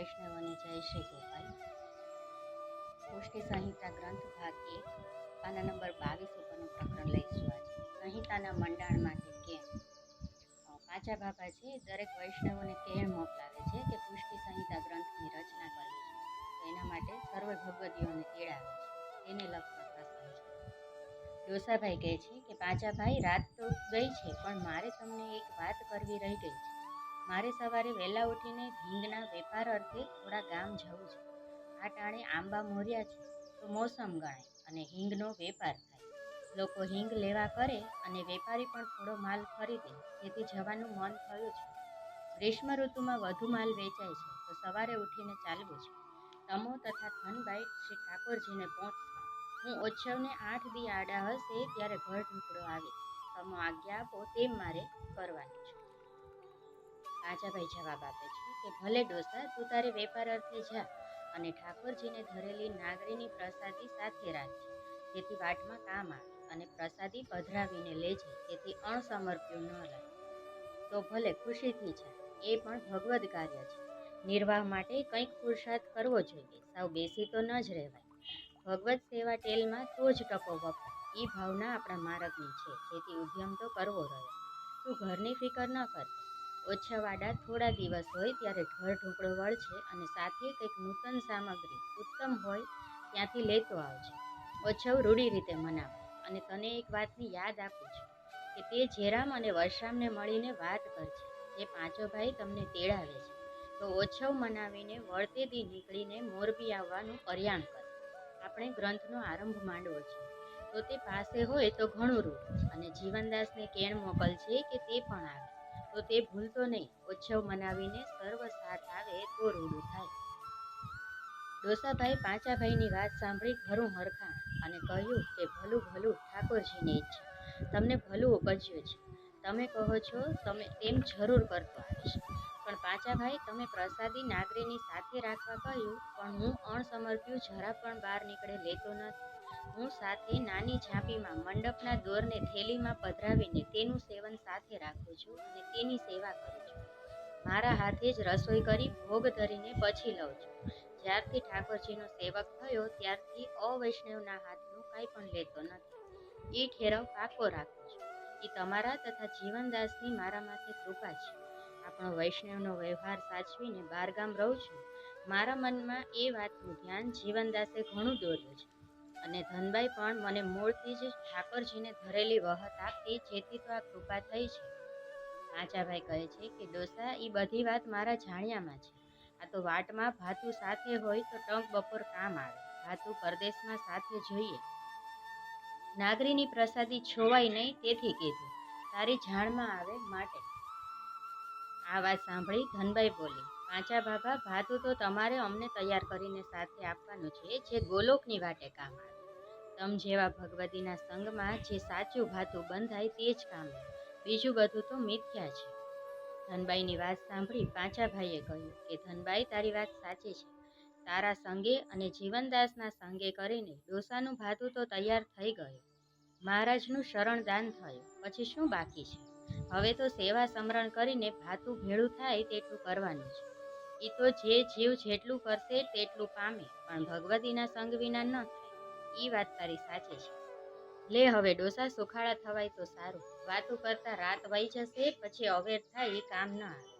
વૈષ્ણવોને જય શ્રી ગોપાલ. પુષ્ટિ સંહિતા ગ્રંથ ભાગ એક પાના નંબર બાવીસ ઉપરનું પ્રકરણ લઈશું આજે. સંહિતાના મંડાણમાંથી કેમ? અ, પાચા બાબા છે દરેક વૈષ્ણવોને કેમ મોકલાવે છે કે પુષ્ટિ સંહિતા ગ્રંથની રચના કરવી છે? તો એના માટે સર્વ ભગવદીઓને તેડાવે છે. તેને લગતો પ્રસંગ છે ડોસાભાઈ કહે છે કે પાચાભાઈ રાત તો ગઈ છે પણ મારે તમને એક વાત કરવી રહી ગઈ છે. મારે સવારે વહેલા ઉઠીને હિંગના વેપાર અર્થે થોડા ગામ જવું છે. આ ટાણે આંબા મોર્યા છે, તો મોસમ ગણાય અને હિંગનો વેપાર થાય. લોકો હિંગ લેવા કરે અને વેપારી પણ થોડો માલ ખરીદે, જેથી જવાનું મન થયું છે. ગ્રીષ્મ ઋતુમાં વધુ માલ વેચાય છે, તો સવારે ઉઠીને ચાલવું છે. તમો તથા ધનભાઈ શ્રી ઠાકોરજીને પહોંચશે. હું ઉત્સવને આઠ દી આડા હશે ત્યારે ઘર ઢુકડો આવે. તમો આજ્ઞા આપો તેમ મારે કરવાની છે. કાચાભાઈ જવાબ આપે છે કે ભલે ડોસા તું તારે વેપાર અર્થે જા અને ઠાકોરજીને ધરેલી નાગરીની પ્રસાદી સાથે રાખજે જેથી વાટમાં કામ આવે અને પ્રસાદી પધરાવીને લેજે તેથી અણસમર્પ્યું ન રહે તો ભલે ખુશીથી છે એ પણ ભગવદ કાર્ય છે. નિર્વાહ માટે કંઈક પુરુષાર્થ કરવો જોઈએ, સાવ બેસી તો ન જ રહેવાય. ભગવત સેવા ટેલમાં તો જ ટકો વપરાય એ ભાવના આપણા માર્ગની છે, જેથી ઉદ્યમ તો કરવો રહ્યો. તું ઘરની ફિકર ન કરતો ઓછા વાડા થોડા દિવસ હોય ત્યારે ઘર ઢોકળો વળશે અને સાથે કંઈક નૂતન સામગ્રી ઉત્તમ હોય ત્યાંથી લેતો આવજે. ઓછવ રૂઢી રીતે મનાવે અને તને એક વાતની યાદ આપું છું કે તે જેરામ અને વર્ષામને મળીને વાત કરજે જે પાંચો ભાઈ તમને તેડાવે છે. તો ઓછવ મનાવીને વળતેથી નીકળીને મોરબી આવવાનું કલ્યાણ કર. આપણે ગ્રંથનો આરંભ માંડવો છે. તો તે પાસે હોય તો ઘણું રૂપ અને જીવનદાસને કેણ મોકલશે કે તે પણ આવે. તો તે ભૂલતો નહીં. ઉત્સવ મનાવીને સર્વ સાથ આવે તો રૂડું થાય. ડોસાભાઈ પાંચાભાઈની વાત સાંભળી ઘરું હરખાણ અને કહ્યું કે, ભલું ભલું, ઠાકોરજીની ઈચ્છા. તમને ભલું ઉપજ્યું છે. તમે કહો છો, તમે તેમ જરૂર કરતો આવીશ. પણ પાંચાભાઈ તમે પ્રસાદી નાગરીની સાથે રાખવા કહ્યું, પણ હું અણસમર્પ્યું, જરા પણ બહાર નીકળે લેતો નથી. હું સાથે નાની ઝાંપીમાં મંડપના દોરને થેલીમાં પધરાવીને તેનું સેવન સાથે રાખું છું અને તેની સેવા કરું છું. મારા હાથે જ રસોઈ કરી ભોગ ધરીને પછી લઉં છું. જ્યારથી ઠાકોરજીનો સેવક થયો ત્યારથી અવૈષ્ણવના હાથનું કાંઈ પણ લેતો નથી. એ ઠેરવ પાકો રાખું છું. એ તમારા તથા જીવનદાસની મારા માથે કૃપા છે. આપણો વૈષ્ણવનો વ્યવહાર સાચવીને બારગામ રહું છું. મારા મનમાં એ વાતનું ધ્યાન જીવનદાસે ઘણું દોર્યું છે. અને ધનબાઈ પણ મને મૂળથી જ ઠાકોરજીને ધરેલી વહત આપતી જેથી તો આ કૃપા થઈ છે. આચાભાઈ કહે છે કે, ડોસા એ બધી વાત મારા જાણ્યામાં છે. આ તો વાટમાં ભાતું સાથે હોય તો ટંક બપોર કામ આવે. ભાતું પરદેશમાં સાથે જોઈએ. નાગરીની પ્રસાદી છોવાય નહીં તેથી કીધું, તારી જાણમાં આવે માટે. આ વાત સાંભળી ધનબાઈ બોલી પાંચા બાબા ભાતું તો તમારે અમને તૈયાર કરીને સાથે આપવાનું છે, જે ગોલોકની વાટે કામ આવે. તમ જેવા ભગવતીના સંગમાં જે સાચું ભાતું બંધાય તે જ કામ બીજું બધું તો મિથ્યા છે. ધનબાઈની વાત સાંભળી પાંચાભાઈએ કહ્યું કે, ધનબાઈ, તારી વાત સાચી છે. તારા સંગે અને જીવનદાસના સંગે કરીને ડોસાનું ભાતું તો તૈયાર થઈ ગયું. મહારાજનું શરણદાન થયું. પછી શું બાકી છે? હવે તો સેવા સમરણ કરીને ભાતું ભેળું થાય તેટલું કરવાનું છે. એ તો જે જીવ જેટલું કરશે તેટલું પામે, પણ ભગવતીના સંગ વિના ન થાય. એ વાત તારી સાચી છે. લે હવે ડોસા સુખાળા થવાય તો સારું. વાતો કરતા રાત વહી જશે, પછી અવેર થાય એ કામ ન આવે.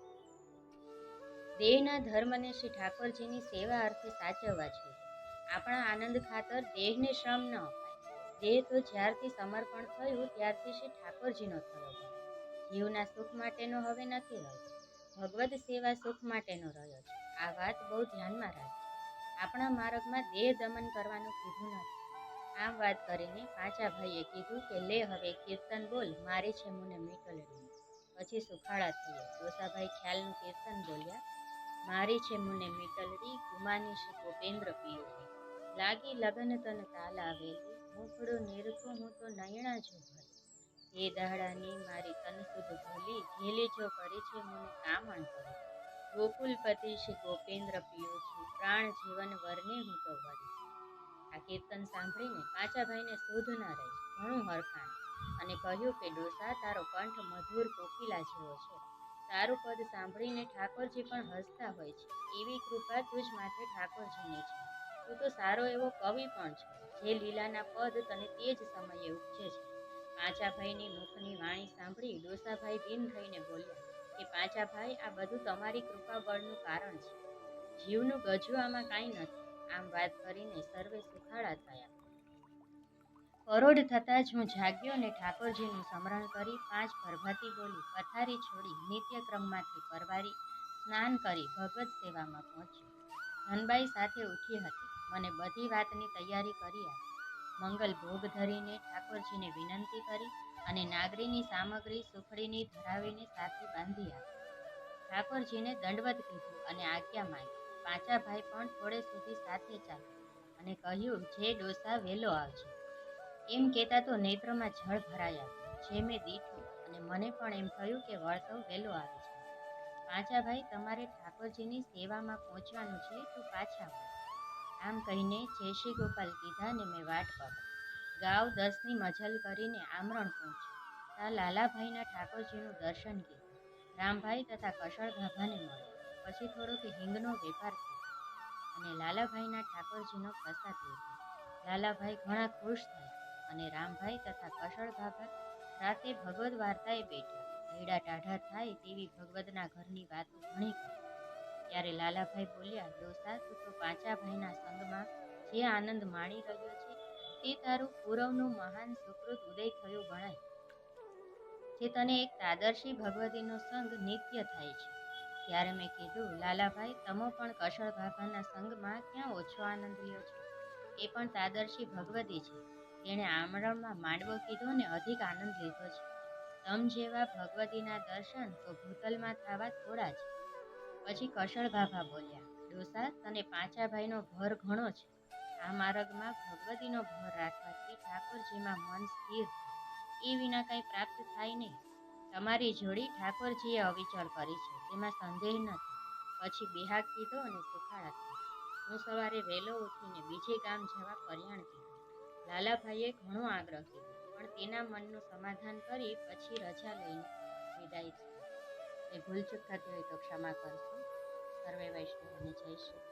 દેહના ધર્મને શ્રી ઠાકોરજીની સેવા અર્થે સાચવવા જોઈએ. આપણા આનંદ ખાતર દેહને શ્રમ ન અપાય. દેહ તો જ્યારથી સમર્પણ થયું, ત્યારથી શ્રી ઠાકોરજીનો થયો જીવના સુખ માટેનો હવે નથી રહ્યો ભગવદ સેવા સુખ માટેનો રહ્યો છે. આ વાત બહુ ધ્યાનમાં રાખજો. આપણા માર્ગમાં દેહ દમન કરવાનું કીધું નથી. આમ વાત કરીને પાછા ભાઈએ કીધું કે, લે હવે કીર્તન બોલ, મારી છે મુને મીટલડી પછી સુખાળા થયો. ડોસાભાઈ ખ્યાલનું કીર્તન બોલ્યા, મારી છે મુને મીટલડી ગુમાની છે ગોપેન્દ્ર પીઓ લાગી લગન તન તાલ આવેલી થોડો નિરખો, હું તો નયણા જો ભરી એ દાડાની મારી તન સુધ ભૂલી ઘેલી જો કરે છે મને કામણ કરે. ગોકુલપતિ શ્રી ગોપેન્દ્ર પિયુજી પ્રાણ જીવન વરને હું તો વરી. આ કીર્તન સાંભળીને પાંચાભાઈને શોધ ન રહી, ઘણું હરખાણ. અને કહ્યું કે, ડોસા, તારો કંઠ મધુર કોકિલા જેવો છે. તારું પદ સાંભળીને ઠાકોરજી પણ હસતા હોય છે. એવી કૃપા તું જ માથે ઠાકોરજીની છે. તું તો સારો એવો કવિ પણ છે. જે લીલાના પદ તને તે જ સમયે ઉપજે છે. પાંચાભાઈની મુખની વાણી સાંભળી ડોસાભાઈ બિન થઈને બોલ્યા કે પાંચાભાઈ આ બધું તમારી કૃપા બળનું કારણ છે. જીવનું ગજુ આમાં કાંઈ નથી. આમ વાત કરીને સર્વે સુખાડા થયા. પરોઢ થતાં જ હું જાગ્યો અને ઠાકોરજીનું સ્મરણ કરી પાંચ પ્રભાતી બોલી પથારી છોડી નિત્યક્રમમાંથી પરવારી સ્નાન કરી ભગવત સેવામાં પહોંચ્યો. ધનબાઈ સાથે ઉઠી હતી. મને બધી વાતની તૈયારી કરી આપી. મંગલ ભોગ ધરીને ઠાકોરજીને વિનંતી કરી અને નાગરીની સામગ્રી સુખડીની ધરાવીને સાથે બાંધી આપી. ઠાકોરજીને દંડવત કીધું અને આજ્ઞા માંગી. પાંચાભાઈ પણ થોડે સુધી સાથે ચાલ્યા અને કહ્યું, જે ડોસા વહેલો આવજે. એમ કહેતા તો નેત્રમાં જળ ભરાયા. જે મેં દીઠું અને મને પણ એમ થયું કે વળતો વહેલો આવે છે. પાંચાભાઈ તમારે ઠાકોરજીની સેવામાં પહોંચવાનું છે તું પાછા આમ કહીને જય શ્રી ગોપાલ કીધા ને મેં વાટ પકડી ગાવ દસની મજલ કરીને આમરણ પહોંચ્યું ત્યાં લાલાભાઈના ઠાકોરજીનું દર્શન કીધું. રામભાઈ તથા કશળ ગાભાને મળ્યો. પછી થોડોક હિંગનો વેપાર થયો અને લાલાભાઈના ઠાકોરજીનો પ્રસાદ લીધો. લાલાભાઈ ઘણા ખુશ થયા અને રામભાઈ તથા કશળ ગાભા રાતે ભગવદ વાર્તાએ બેઠા. ભેડા ટાઢા થાય તેવી ભગવદના ઘરની વાતો ઘણી કરી. ત્યારે લાલાભાઈ બોલ્યા, ડોસા, તું તો પાંચાભાઈના સંગમાં જે આનંદ માણી રહ્યો છે, તે તારું પૂરવનું મહાન સુકૃત ઉદય થયું ગણાય. જે તને એક તાદર્શી ભગવતીનો સંગ નિત્ય થાય છે. ત્યારે મેં કીધું, લાલાભાઈ, તમો પણ કશળ ભાભાના સંગમાં ક્યાં ઓછો આનંદ લ્યો છે? એ પણ તાદર્શી ભગવતી છે. તેણે આમરણમાં માંડવો કીધો ને અધિક આનંદ લીધો છે. તમ જેવા ભગવતીના દર્શન તો ભૂતલમાં થવા થોડા છે. પછી કશળ ભાભા બોલ્યા, ડોસા, તને પાંચા ભાઈનો ભર ઘણો છે. આ માર્ગમાં ભગવતીનો ભર રાખવાથી ઠાકોરજીમાં મન સ્થિર એ વિના કંઈ પ્રાપ્ત થાય નહીં. તમારી જોડી ઠાકોરજીએ અવિચળ કરી છે. તેમાં સંદેહ નથી. પછી બેહાગ કીધો અને સુખાળા કીધો હું સવારે વહેલો ઉઠીને બીજે ગામ જવા પર્યાણ કીધું લાલાભાઈએ ઘણો આગ્રહ કર્યો, પણ તેના મનનું સમાધાન કરી પછી રજા લઈને વિદાય થઈ એ ભૂલચૂક થતી હોય તો ક્ષમા કરશો સર્વે વૈષ્ણવને જય શ્રી